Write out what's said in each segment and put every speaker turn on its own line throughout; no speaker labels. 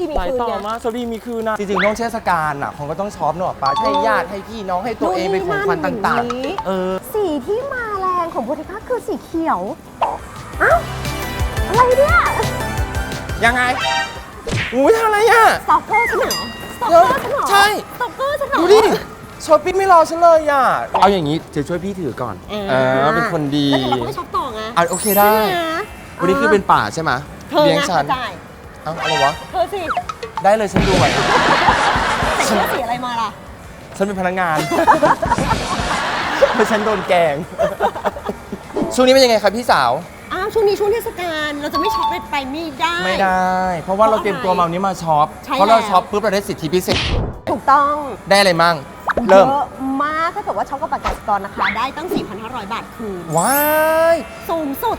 ดีมี
หลาย
คืน
ต่อ
ไง
มากสวัสดีมีคืนนะจริงๆต้องเทศกาลอะคงก็ต้องช็อปเนอะป้าให้ญาติให้พี่น้องให้ตัวเองเป็นของขวัญต่างๆ เออ
สีที่มาแรงของโบติก้าคือสีเขียว อ้าว อะไรเนี่ย
ยังไงอุ้ยทำอะไรอะ
สตอกเกอร์ฉันเหรอสตอก
เดี๋
เก
ยว
อร์ฉันเหรอ
ใช่
สตอกเกอร์ฉันเหรอ
ดูดิช้อปปิ้งไม่รอฉันเลยอะ เอาอย่างนี้จะช่วยพี่ถือก่อนเออ เป็นคนดี
แล้วเดี๋ยวเราก็ไปช็อปต่อไง
อะโอเคได้
ใช่ไหม
วันนี้คือเป็นป่าใช่ไหม
เธอ
เลี้ยง
นะ
ฉัน
จ่าย
เอ้าอะไรวะ
เธอสิ
ได้เลยฉันด้วย
แต่เสื้อสีอะไรมาล่ะ
ฉันเป็นพนักงาน เพราะฉันโดนแกล้ง ช่วงนี้เป็นยังไงครับพี่สาว
อ้าวช่วงนี้ช่วงเทศกาลเราจะไม่ช็อปไปไม่ได้
ไม่ได้ เพราะว่าเราเตรียมตัวมาวันนี้มาช็อป
ใช่
เพราะเรา
แล้ว
ช็อปปุ๊บเราได้สิทธิพิเศษ
ถูกต้อง
ได้อะไรมั่ง เริ่ม
เยอะมาก ถ้าเกิดว่าช็อปกับประกาศกรนะคะ ได้ตั้ง 4,500 บาทคืน
ว้าย
สูงสุด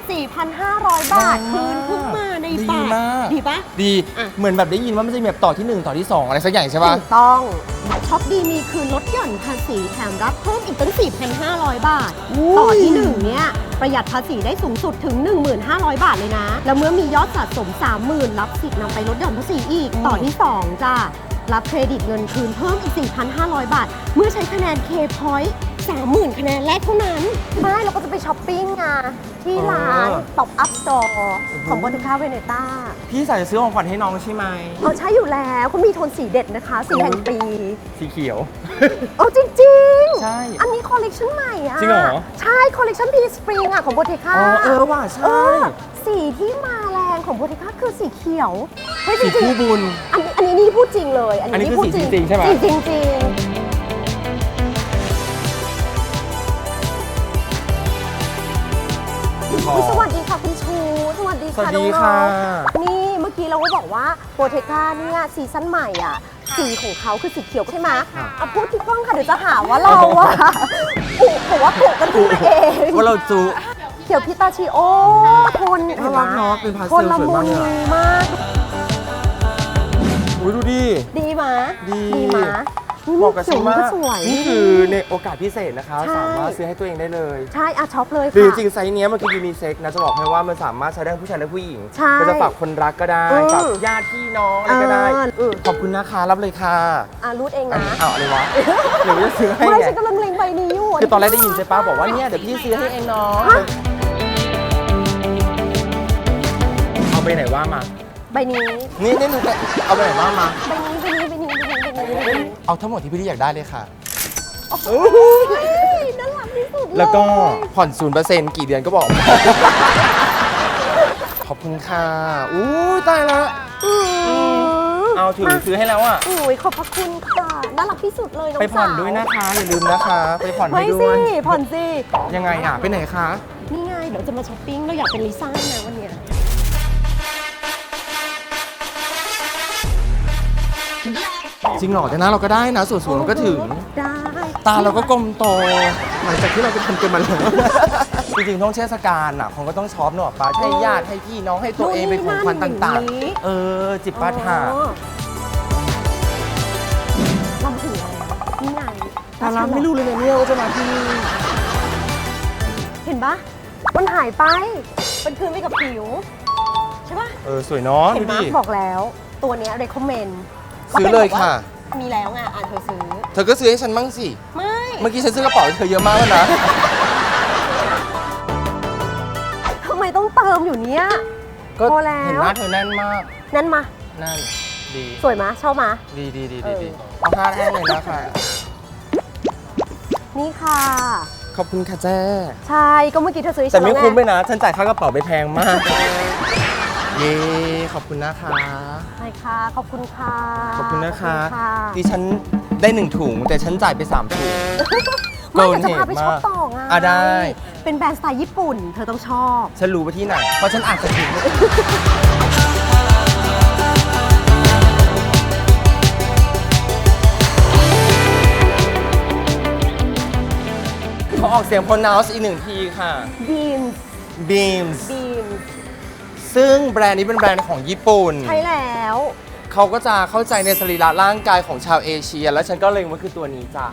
4,500 บาท
ดี
คื
มาก
นเพิ่งมาใน
ดี
บาท
มาก
ดีปะ
ดี
อะ
เหมือนแบบได้ยินว่ามันจะมีแบบต่อที่ 1 ต่อที่ 2 อะไรสักอย่างใช่ป่ะ
ถูกต้องช็อปดีมีคืนลดหย่อนภาษีแถมรับเพิ่มอีกตั้ง 4,500 บาท
อุ้ย
ต่อที่ 1 เนี่ย ประหยัดภาษีได้สูงสุดถึง 15,000บาทเลยนะ แล้วเมื่อมียอดสะสม 30,000 รับสิทธิ์นำไปลดหย่อนภาษีอีก ต่อที่ 2 จ้า รับเครดิตเงินคืนเพิ่มอีก 4,500 บาท เมื่อใช้คะแนน K-Point 30,000 คะแนนแรกเท่านั้นใช่เราก็จะไปช้อปปิ้งไงที่ร้าน Top Up Store ของ b o t i c a Veneta
พี่สาวจะซื้อของขวัญให้น้องใช่ไหม
เอาใช้อยู่แล้วคุณมีโทนสีเด็ดนะคะ สีแห่งปี
สีเขียว
เอาจริงๆ
ใช่
อันนี้คอลเลกชันใหม่อะ
จริงเหรอ
ใช่คอลเลกชันพีสปริงอะของโบเทค่า
อ๋อเออว่ะใช่
เออสีที่มาแรงของโบเทค่าคือสีเขียวเฮ้ยจ
สี
ริง
คู่บุญ
ๆอัน นี้อันนี้นี่พูดจริงเลย อัน
อันนี้
นี้
คือ
พูด
สีจริงๆใช่ไหม
จริงๆจริงๆ
ขอ
อุ๊ยสวัสดีค่ะคุณชู สวัสดี
สวั
ค่ะ
สดี
น้อง
ค่ะ
ๆนี่เมื่อกี้เราก็บอกว่าโบเทค่าเนี่ยซีซั่นใหม่อะสีของเขาคือสีเขียวใช่ไหมเอาพูดที่กล้องค่ะเดี๋ยวจะหาว่าเราอะผูกผมว่าผูกกันขึ้นมาเอง
ว่าเราจู
เขียวพิตาชิโอโทน
น่ารักเนอะเป็นพาสเทล
โทนละ
สวย
มุ
มาก
น
เลยอะ
มาก
อุ้ยดูดิ
ดีมะ
ดี
มะ
เหมาะกับฉัน
สี
มาก
ก็สวย
นี่คือในโอกาสพิเศษนะคะ
ใช่
สามารถซื้อให้ตัวเองได้เลย
ใช่อะช็อปเลย
หรือ
ค่ะ
จริงๆไซส์เนี้ยมันคือยูนิเซ็กนะจะบอกให้ว่ามันสามารถใช้ได้ทั้งผู้ชายและผู้หญิง
ใช่
ก็จะฝากคนรักก็ได้
อืม
ฝากญาติพี่น้องอะไรก็ได้
เอออืม
ขอบคุณนะคะรับเลยค่ะ
อะรูดเอง
อัน
นะ
นี้อ้าวอะไรวะหรือว่าจะซื้อให้
ไม่
ไง
ฉันกำลังเล็งใบนี้อยู่
คือตอนแรกได้ยินใช่ป้าบอกว่าเนี่ยเดี๋ยวพี่ซื้อให้เองน้องเอาไปไหนว่ามา
ใบนี้
นี่นี่หนูจะเอาไปไหนว่ามา
ใบนี้ใบนี้ใบนี้ใบนี้ใบนี้ใบนี้
เอาทั้งหมดที่พี่อยากได้เลยค่ะ
เฮ้ยน่ารักที่สุดเย
แล้วก็ผ่อนศูนย์เปอร์เซ็นต์กี่เดือนก็บอก ขอบคุณค่ะ อู้ตายละ
อืม
เอาถึง
มา
ซื้อให้แล้วอะ
โอ้ยขอบพระคุณค่ะน่ารักที่สุดเลยน้อง
ไปผ่อน
สาว
ด้วยนะคะ อย่าลืมนะคะ ไปผ่อนให้
ไม่
ด้
สิ
วย
ผ่อนสิ
ยังไงอะ ไปไหนคะ
นี่ไงเดี๋ยวจะมาช้อปปิ้งเราอยากเป็นลิซ่านะวันเนี้ย
จริงเหรอแต่หน้าเราก็ได้นะส่วนสูงเราก็ถึง
ได้
ตาเราก็กลมโตหลังจากที่เราไปทำกันมาแล้ว จริงๆ ต้องเทศกาลอะคงก็ต้องช็อปเนอะป้าให้ญาติให้พี่น้องให้ตัวเองเป็นของขวัญต่าง ๆ เออ จิบปาถา
อ๋อเรามาถึงแล้วนี่ไง
ตาลัไม่รู้เลยนะเนี่ยว่าจะมาที่นี่
เห็นปะมันหายไปเป็นคืนไปกับผิว ใช่ปะ
เออ สวยเนาะ
เห็
ดู
นปะ
ดิ
บอกแล้ว ตัวเนี้ย recommend
ซื้อเลยค่ะ
มีแล้วไงอ่านเธอซื้อ
เธอก็ซื้อให้ฉันบ้างสิ
ไม่
เมื่อกี้ฉันซื้อกระเป๋าให้เธอเยอะมากแล้วนะ
ทำไมต้องเติมอยู่เนี้ย
ก็
พอแล้ว
เห็นหน้าเธอแน่นมาก
นั่นมา
นั่น ดี
สวยมะชอบมะ
ดีดีดี
เอ
ดี
อ
ดีเอาห้าแท่งเลยนะคะ
นี่ค่ะ
ขอบคุณค่ะแจ้
ใช่ ก็เมื่อกี้เธอซื้อให้
แต่
ฉัน
ไม่
แล้ว
คุ้ม
ไง
ไปนะ ฉันจ่ายค่ากระเป๋าไปแพงมาก เย้ขอบคุณนะคะ
ใช่ค่ะ ขอบคุณค่ะ
ขอบคุณนะคะ
ขอบณ
ดิฉันได้หนึ่งถุง แต่ฉันจ่ายไปสามถุง
ไม่แต่จะพาไป
โดนเหตุ
ช็อป
มาก
ต่อไง
อะได้
เป็นแบรนด์สไตล์ญี่ปุ่น เธอต้องชอบ
ฉันรู้ว่าที่ไหน เพราะฉันอ่านสคริปต์เขาออกเสียง pronounce อีกหนึ่งทีค่ะ
Beams
beams
Beams
ซึ่งแบรนด์นี้เป็นแบรนด์ของญี่ปุ่น
ใช่แล้ว
เขาก็จะเข้าใจในสรีระร่างกายของชาวเอเชีย แล้วฉันก็เลยว่าคือตัวนี้จ้ะ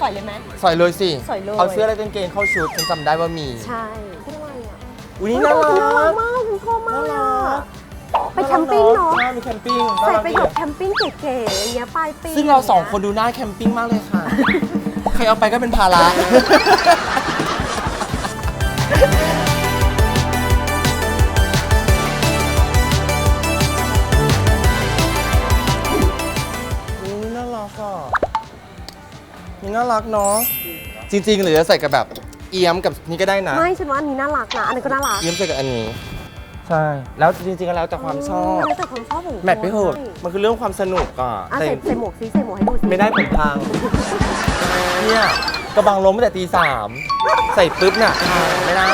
สวยเลยไหม
ใส่เลยสิ
ใส่เลย
เอาเสื้อและกางเกงเข้าชุดฉันจำได้ว่ามี
ใช่พูดอะไรอะ
อุ้ยนี่
น่า
น่า
รั
รั
ก
ก
มากฉันชอบมากเลยอะไปแคมปิ้งเนาะ
ใช่มีแคมปิ้ง
ใส่
น่ารัก
ไป
ดี
แบบแคมปิ้งเก๋ๆอย่างเงี้ยปลายปี
ซึ่งเราสองคนดูหน้าแคมปิ้งมากเลยค่ะ ใครเอาไปก็เป็นภาระ นี่น่ารักเนาะจริงๆหรือจะใส่กับแบบเอียมกับนี่ก็ได้นะ
ไม่ฉันว่าอันนี้น่ารักนะอันนี้ก็น่ารัก
เอียมใส่กับอันนี้ ใช่ แล้วจริงๆก็แล้วแต่ความชอบ
แล้วแต่ความชอบของคน
แมทไปเถอะ
ใช่
มันคือเรื่องความสนุกอะ
อะ
แต่
ใส่ใส่หมวกซิใส่หมวกให้ดูสิ
ไม่ได้ผมพังเนี่ยกระบังล้มตั้งแต่ตีสามใส่ปุ๊บน่ะไม่ได้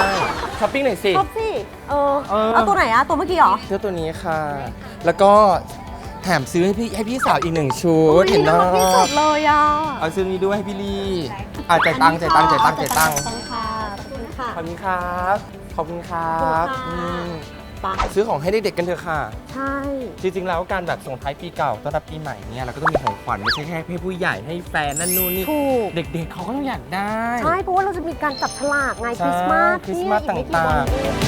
ช้อปปิ้งหน่อยสิ
ชอบสิเออ
เออ
เอาตัวไหนอะตัวเมื่อกี้เหรอ
เสื้อตัวนี้ค่ะ แล้วก็ แถมซื้อให้พี่ให้พี่สาวอีกหนึ่งชุด
อุ๊ย
เห็น
น่า
เนา
รักที่สุะดเลยอะ
เอาซื้อนี้ด้วยให้พี่ลี่อะจ่ายตังค์จ่ายตังค์จ่ายตังค์จ่ายตังค์
จ่ายตังค์ค่ะขอบคุณค่ะ
ขอบคุณครับขอบคุณครับ
ขอบคุณค่ะ
อืม
ไปะ
ซื้อของให้เด็กๆกันเถอะค่ะ
ใช่
จริงๆแล้วการแบบส่งท้ายปีเก่าต้อนรับปีใหม่เนี่ยเราก็ต้องมีของขวัญไม่ใช่แค่ให้ผู้ใหญ่ให้แฟนนั่นนู่นนี่
ถูก
เด็กๆเขาก็ต้องอยากได้
ใช่เพราะว่าเราจะมีการจับฉลากไง
ใช่
คริสต์มาส
คริสต์มาส
เนี่ยอีกไกี่
ต่างๆ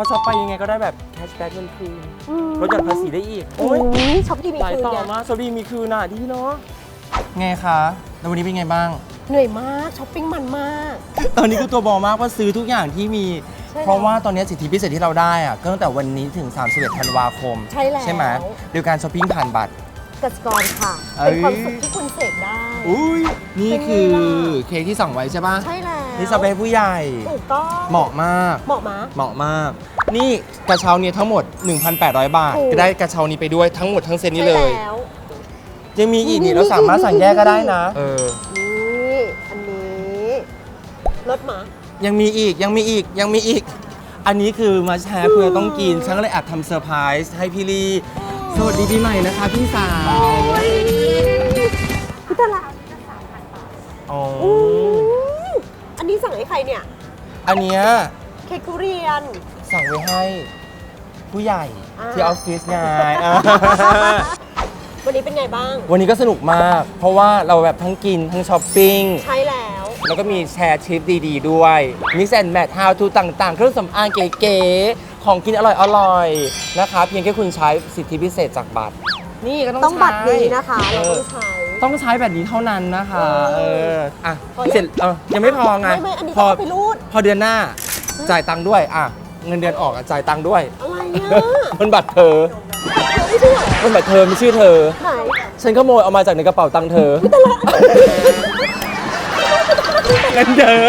อ
ช็อปไปยังไงก็ได้แบบแคชแบ็กเงินคืน
อืม
ลดหย่อนภาษีได้อีก
โอ้
โอ้ย
ยช็อปดีมี
หลาย
คืน
ต่อ
เนี่ย
มากสวัสดีมีคืนน่ะดีเนาะไงคะแล้ววันนี้เป็นไงบ้าง
เหนื่อยมากช้อปปิ้งมันมาก
ตอนนี้คือตัวบอมากว่าซื้อทุกอย่างที่มี
ใช่แล้ว
เพราะว่าตอนนี้สิทธิพิเศษที่เราได้อะก็ตั้งแต่วันนี้ถึง 31 ธันวาคม
ใช่แล้ว
ใช่ไหมโดยการช้อปปิ้งผ่านบัตร
กสิกรค่ะ
เอ้ย
เป็นความสุขที่คุณเสกได้
อุ้ยนี่
เป็นไง
คือ
ล่ะ
เค้กที่สั่งไว้ใช่ปะ
ใช่แล้ว
นี่สเปรย์ผู้ใหญ่
ถูกต้อง
เหมาะมาก
เหมาะมะ
เหมาะมาก นี่กระเช้าเนี่ยทั้งหมด 1,800 บาท
ถูก
ก็ได้กระเช้านี้ไปด้วยทั้งหมดทั้งเซตนี้เลย
ใช่แล้ว
ยังมีอีก
นี่
นี่เราสามารถสั่งแยกก็ได้นะ เออ
นี่อันนี้รถหมา
ยังมีอีกยังมีอีกยังมีอีก อันนี้คือมาแชร์เพื่อต้องกิน ฉันก็เลยแอบทำเซอร์ไพรส์ให้พี่ลี สวัสดีปีใหม่นะคะพี่สาว
พี่ตาละ
อ๋อ
อืมอันนี้สั่งให้ใครเนี่ย
อันเนี้ย
เค้กทุเรียน
สั่งไว้ให้ ผู้ใหญ่
อ่า
ที่ออฟฟิศไงอ่า
วันนี้เป็นไงบ้าง
วันนี้ก็สนุกมาก เพราะว่าเราแบบทั้งกินทั้งช้อปปิ้ง
ใช่แล้ว
แล้วก็มีแชร์ทริปดีๆ ด้วย มิสแอนแมท how to ต่างๆ เครื่องสำอางเก๋ๆ ของกินอร่อยๆ นะคะ เพียงแค่คุณใช้สิทธิพิเศษจากบัตร นี่ก็ต้อง
ต้องบัตร
ใช้
นี้นะคะ
เอ
เรา
อ
ต้องใช้
ต้องใช้แบบนี้เท่านั้นนะคะ
เออ
เออ อะ
พอยัง
เสร็จเออยังไม่พอไง
ไม่ไม่อันนี้
พอ
ต้องเอาไปรูด
พอเดือนหน้าจ่ายตังค์ด้วย อะ เงินเดือนออกอะจ่ายตังค์ด้วย
อะไรเนี่ย
บนบัตรเธอ
ไม่ใช่เหรอบ
นบัตรเธอมีชื่อเธอ
ไหน
ฉันขโมยเอามาจากในกระเป๋าตังค์เธอ กันเจอ